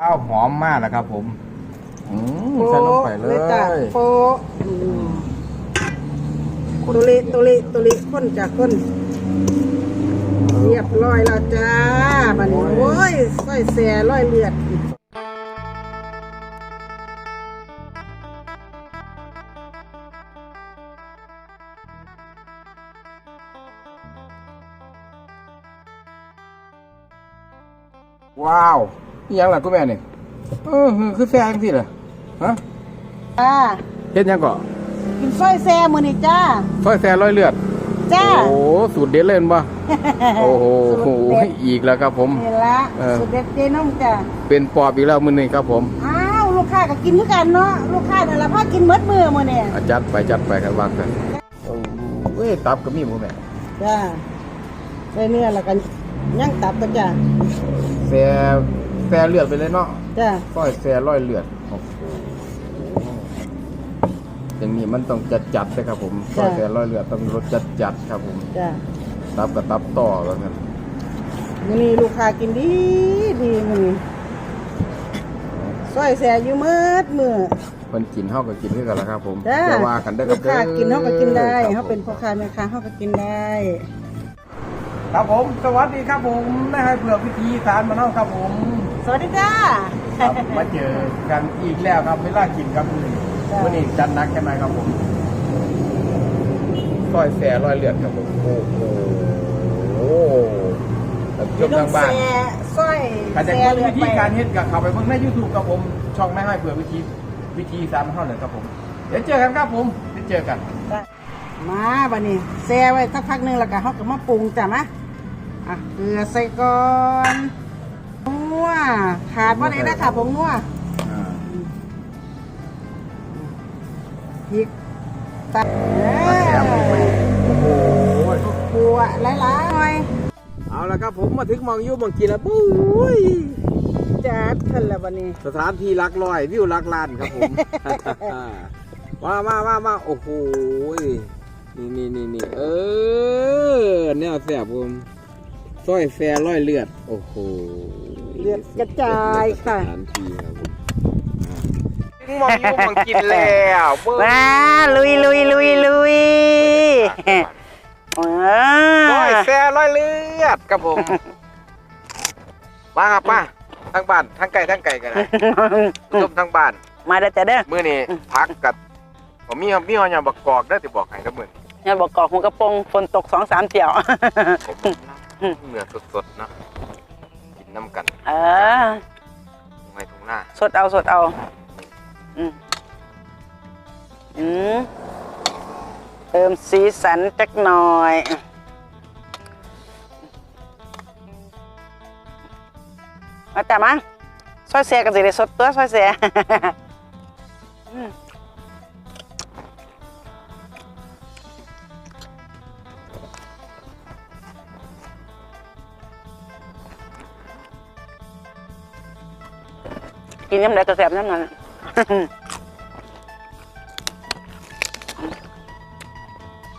ข้าวหอมมากนะครับผมอืมใส่ลงไปเลยจ้ะโปะอืมตุลิตุลิตุลิข้นจากข้นเรียบร้อยแล้วจ้าบัดนี้โอ้ยส้อยแซ่ร้อยเลือดว้าว นี่ยังล่ะกูแม่นี่เออคือแซ่จังซี่ล่ะฮะจ้าเฮ็ดหยังก่อกินส้อยแซ่มื้อนี้จ้าซอยแซ่ร้อยเลือด จ้า โอ้สูตรเด็ดเลยเห็นบ่ โอ้โหสูตรเด็ด อีกแล้วครับผม นี่ละเออ สุดเด็ดเจน้องจ้าเป็นปอบอีกแล้วมื้อนี้ครับผมอ้าวลูกค้าก็กินคือกันเนาะลูกค้านั่นละพากินหมดมื้อมื้อนี้อาจัดไปจัดไปกันว่ากันโอ้ยตับก็มีบ่แม่จ้าใส่เนื้อแล้วกันย่างตับก็จ้าแซ่ แซ่เลือดไปเลยเนาะจ้าซอยแซ่ร้อยเลือดโอ้โหอย่างนี้มันต้องจัดจัดๆเลยครับผมซอยแซ่ร้อยเลือดต้องรสจัดจัดๆครับผมจ้าตับกับตับต่อแล้วกันมื้อนี้ลูกค้ากินดีดีมื้อนี้ซอยแซ่อยู่หมดมื้อเพิ่นกินเฮาก็กินคือกันล่ะครับ ผมจ้าอย่าว่ากันเด้อคลูรับกค้ากินเขาก็กินได้คเขารับผมเป็นพ่อค้าแม่ค้าเขาก็กินได้ ครับผม สวัสดีครับผมนายให้เผือกพิธีสารมาเนาะครับผม สวัสดีจ้า ครับมาเจอกันอีกแล้วครับเวลากินครับมื้อนี้จ้าวันนี้จัดหนักกันหน่อยครับผมซอยแซ่ร้อยเลือดครับผมโอ้โหโอ้ท่านผู้ชมทางบ้านแซ่ซอยถ้าจะแซ่เบิ่งเลือดวิไปธีการเฮ็ดกับเขาไปเบิ่งใน YouTube ครับผมช่องแม่ให้เผือกวิธีวิธีสารมาเท่านั้นครับผมเดี๋ยวเจอกันครับผมเดี๋ยวเจอกันจ้ะมาบัดนี้แซ่ไว้สักพักหนึงแล้วก็เขาก็มาปรุงจ้ะมะอะเกลือใส่ก่อน นัวขาดว่าได้นะค่ะผงนัวอ่าพริกตัดมาแซ่บลงไปโอ้โหขัวหลายๆหน่อยเอาละครับผมมาถึงหมองอยู่หมองกินแล้วปุ้ยจัดขึ้นแล้วบัดนี้ สถานที่หลักร้อยวิวหลักล้านครับผม มามามามาโอ้โหนี่นี่นี่นี่เออแนวแสบผมสร้อยแฟร้อยเลือด โอ้โห เลือดกระจายค่ะสถานที่ครับผมถึงหมองอยู่หมองกินแล้วเบิ่งมาลุยลุยลุยลุยว้าร้อยแฟร้อยเลือดครับผมมาครับมาทั้งบ้านทั้งไก่ทั้งไก่กันนะผู้ชมทั้งบ้าน มาได้แต่เด้อมื้อนี้พักกับผมมีมีหอยบักกอกได้อที่บอกให้ครับมื้อนี้เนี่ยบอกกอกหัวกระโปรงฝนตกสองสามเที่ยวผมเนื้อสดๆเนาะกิ นน้ำกันเออทุ่งไม้ทุ่งหน้าสดเอาสดเอา อืมอืมเติมสีสันจักหน่อยมาแต่มาซอยเสียกันสิได้สดตัวซอยเสีย อืม กินน้ำไหลกระแสบน้ำนั้น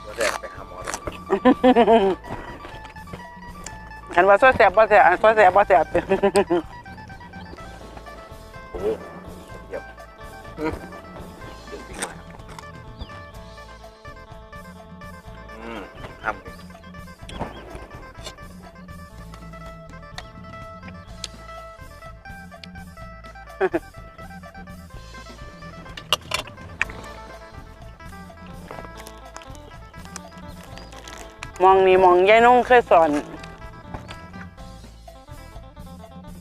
ตัวแรกไปหาหมอแล้วฉันว่าซอยแสบบ่แสบซอยแสบบ่แสบ มองนี่มองยายนุ่งเคยสอน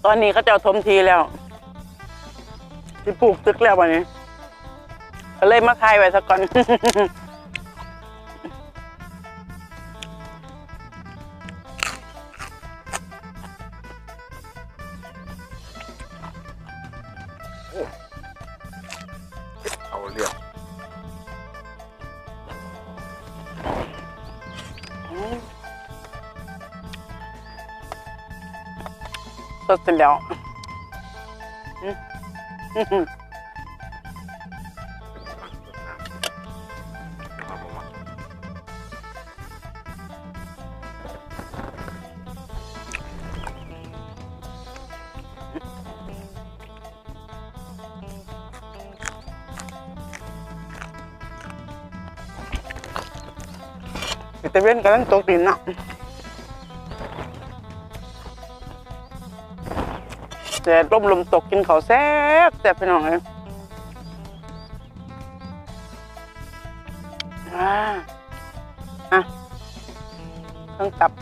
ตอนนี้เขาจะทอมทีแล้วที่ปลูกตึกแล้ววันนี้ก็เลยมาทายไว้สักก่อน จนแล้วเตเวนกันตกดินนะ แดดร่มลมตกกินข้าวแซ่บแซ่บไปหน่อยอ่าอะเครื่องตับ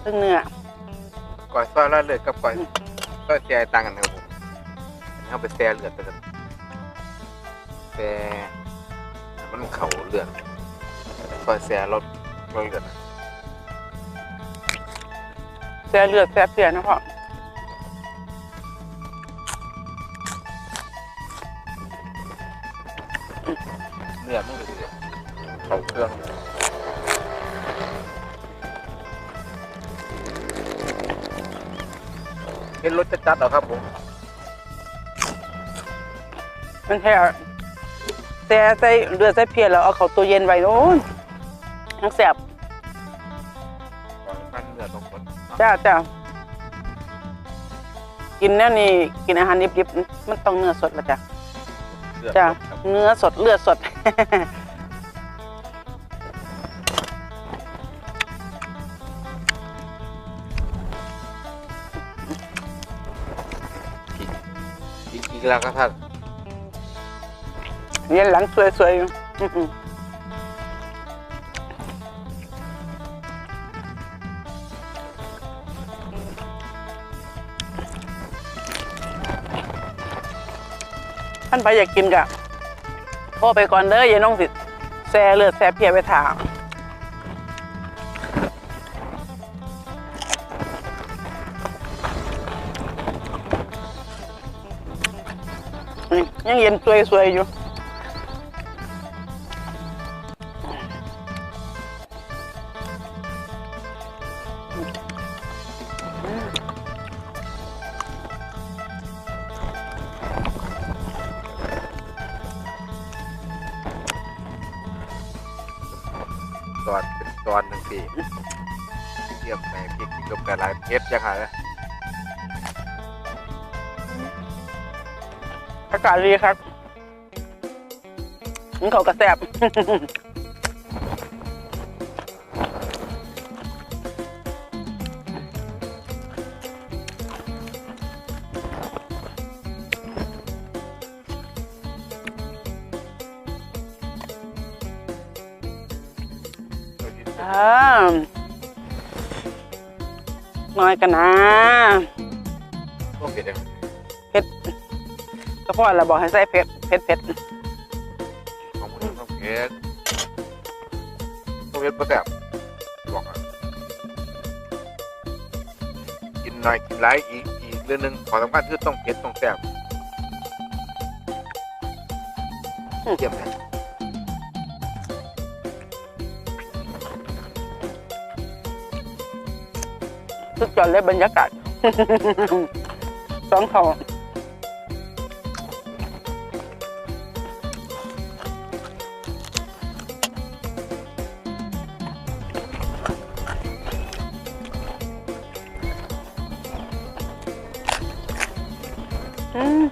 เครื่องเนื้อก่อยซอยละเลือดกับก่อยซอยแซ่ต่างกันครับผมอันนี้เอาไปแซ่เลือดไปกันแซ่มันเข่าเลือดซอยแซ่รสรสเลือดนะแซ่เลือดแซ่เพียนะพ่อ เนื้อมันก็คือเข่าเครื่องเห็นรสจัดๆเหรอครับผมมันแท้แซ่ใส่เลือดใส่เพียแล้วเอาเข้าตู้เย็นไว้โน้นทั้งแซ่บมันเนื้อตรงคนจ้าจ้ากินแน่นี่กินอาหารดิบๆมันต้องเนื้อสดละจ้ะเลือดจ้ะครับเนื้อสดเลือดสด อีกอีกแล้วก็ท่านเรียนหลังสวยๆอยู่อื้อหือท่านไปอยากกินกะ โทษไปก่อนเด้อยายน้องสิแซ่เลือดแซ่เพียไปถามนี่ยังเย็นสวยๆอยู่ ดีเทียมในพริกกับกระไรเพชรยังไงอากาศดีครับนี่เขากระแสบ น้อยกันนะพวกเผ็ดยังเผ็ดก็พ่อเราบอกให้ใส่เผ็ดเผ็ดเผ็ดของมันต้องเผ็ดต้องเผ็ดประแบบบอกอะกินหน่อยกินหลายอีกอีกเรื่องหนึงขอสำคัญคือต้องเผ็ดต้องแซ่บเทียมไหน สุดยอดเลยบรรยากาศสองเขาอืม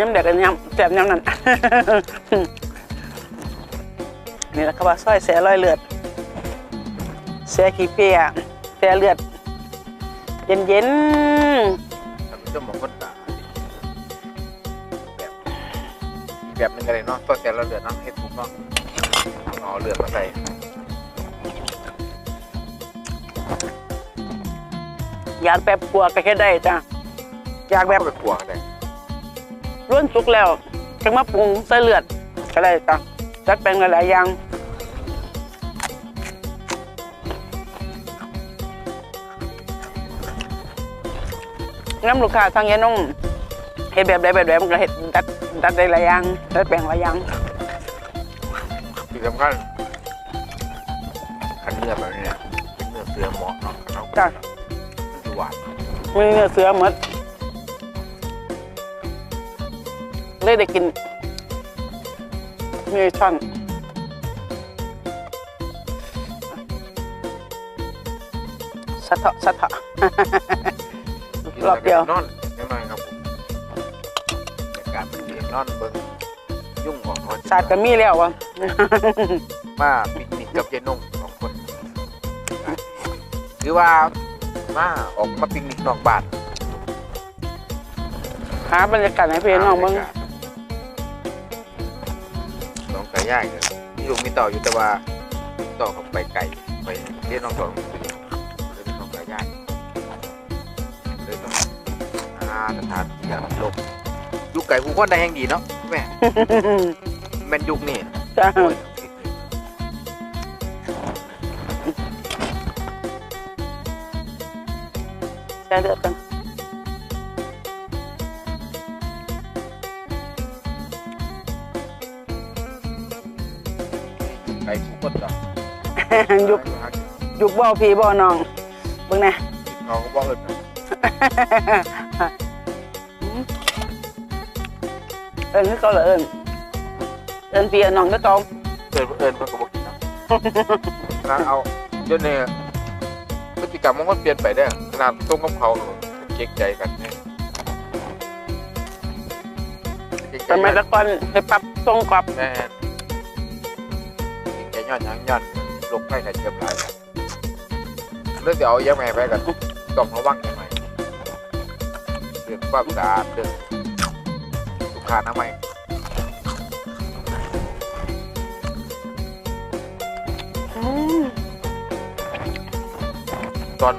ย้ำเด็กกันย้ำแสบย้ำนั่น นี่แหละครับว่าสร้อยแสร้อยเลือดแสขี้เปียแสเลือด เย็นเย็นท่านผู้ชมมองคนตาแบบอีกแบบหนึงอะไรเนาะต้องแต่เราเลือดเนาะเฮ็ดถูกเนาะเอาเลือดมาใส่ๆอยากแบบปัวก็เฮ็ดได้จ้ะอยากแบบเข้าไปขัวกันได้ร่วนสุกแล้วจังมาปรุงใส่เลือดก็ได้จ้ะจัดแปลงหลายๆอย่าง น้ำลูกค้าทางยานุ่งเฮ็ดแบบใดแบบใดมันก็เฮ็ดดัดดัดได้หลายอย่างดัดแปลงหลายอย่างที่สำคัญคันเนื้อแบบนี้เนี่ยเป็นเนื้อเสือหมอกเนาะเขาจ้ะมันจะหวานมีเนื้อเสือหมดเลยได้กินมีช่อนสะเทาะสะเทาะ รอบเดียว นอนยังไงครับผมบรรยากาศมันดีนอนเบิ่งยุ่งของเขาศาสตร์ก็มีแล้ววะมาปิกนิกกับเจนุ่งสองคนหรือว่ามาออกมาปิกนิกนอกบ้านหาบรรยากาศให้พี่น้องมึงน้องไก่ย่างเนี่ยมีลูกมีเต่าอยู่แต่ว่าต่อเขาไปไก่ไปเรียนน้องต่อเลยเป็นน้องไก่ย่าง สถานที่ลมยุคไก่ผู้คนได้แห่งดีเนาะแม่แม่นยุคนี่จ้าโอ้ยแช่เลือดกันไก่ผู้คนเนาะยุกยุกบ่พี่บ่น้องเบิ่งแน่เขาก็บอกเอิญ เอิ้นคือเก่าเหรอเอิ้นเอิ้นพี่เอิ้นน้องคือเก่าเอิญเอิญเพิ่นก็บอกกินเนาะขนาดเอาเดี๋ยวนี้พฤติกรรมมันก็เปลี่ยนไปได้อขนาดต้มกับเขาเก๊กใจกันเนี่ยเก๊กใจสมัยแตะก่อนไปปรับทรงกรอบแม่นเก๊กใจย้อนหยังย้อนลงใกล้ไข่เจียบหลายเรื่องเดี๋ยวเอาแยกแม่ไปกันต้องระวังยังไงเรื่องความสะอาดเรื่อง สุขอนามัยอืมตอน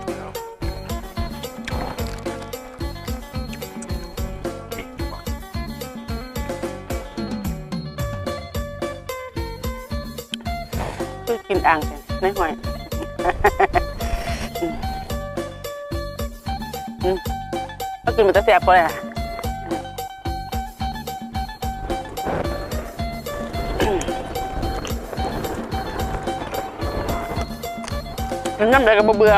คือกินอ่างกันในหอยอืมอืมก็กินมันจะแสบกว่าเลย อะมันน้ำใดก็บ่เบื่อ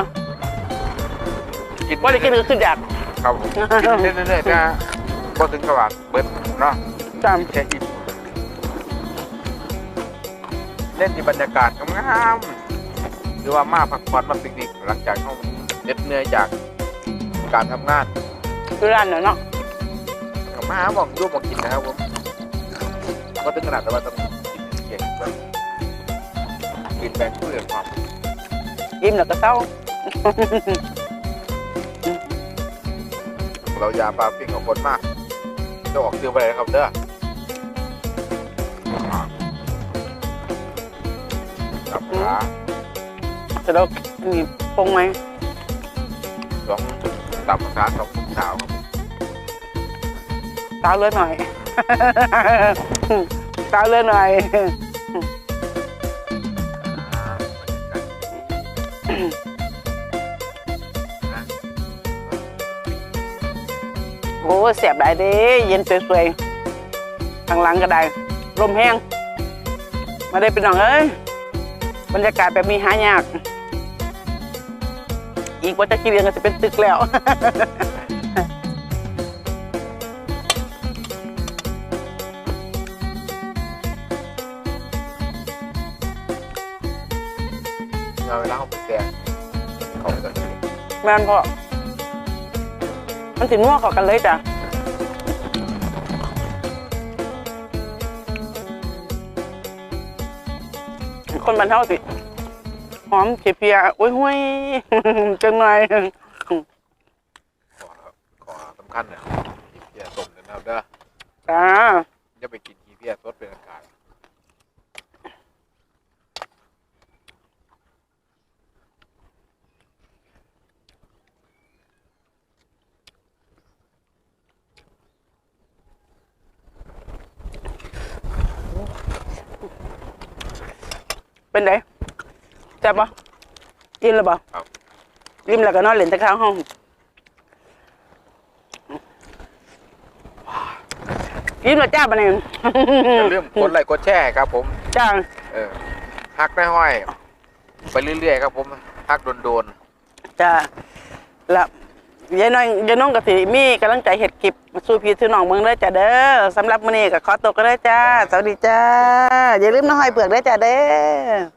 กินว่าได้กินก็คืออยากครับผมกินเรื่อยๆนะพอถึงกระบาดเบิดเนาะจแค่อิ่มเล่นที่บรรยากาศงามๆหรือว่ามาพักผ่อนมาปิกนิกหลังจากเขาเหน็ดเหนื่อยจากการทำงานำคือร้านเนาะเนาะก็มาหาหมองอยุ่หมองกินนะครับผมก็ถึงขนาดแต่ว่าต้องกินเก่งแบบกินแบงค์เพื่อนความ อิ่มแล้วก็เศร้า เราอย่าปลาปิ้งของคนมากจะออกซื้อไปเลยนะครับเด้อกับขาจะเราอันนี้ปรุงไหมสองตามภาษาสองมุมสาวครับสาวเลือดหน่อย สาวเลือดหน่อย โอ้เสียบได้เด้เย็นสวยๆทางหลังก็ได้ลมแห้งมาได้เป็นน้องเอ้ยบรรยากาศแบบนี้หายาก อีกว่าจะกี่เดือนก็จะเป็นตึกแล้วเอาเวลาเขาไปแกงเขาก็จะแม่นพ่อ มันสินัวเข้ากันเลยจ้ะคนบ้านเท่าสิหอมเพียๆโอ้ยห้วยจังหน่อยขอขอสำคัญเนี่ยขี้เพียต้มกันนะครับเด้อจ้าอย่าไปกินขี้เพียสดเป็น เป็นไงแซ่บปะอิ่มแล้วปะครับอิ่มแล้วก็นอนเล่นแต่ข้างห้องอิ่มแล้วจ้าปะเนี่ยอย่าลืมกดไลค์กดแชร์ครับผมจ้าเออฮักได้ห้อย ไปเรื่อยๆครับผมฮักโดนจ้าแล้ว ยายน้อยยายน้องกะสิมีกำลังใจเห็ดกิบสู้พี่สู่น้องเมืองเด้อจ้าเด้อสำหรับมื้อนี้ก็ขอตกก็ได้อจ้าสวัสดีจ้าอย่าลืมน้องหอยเปลือกเด้อจ้าเด้อ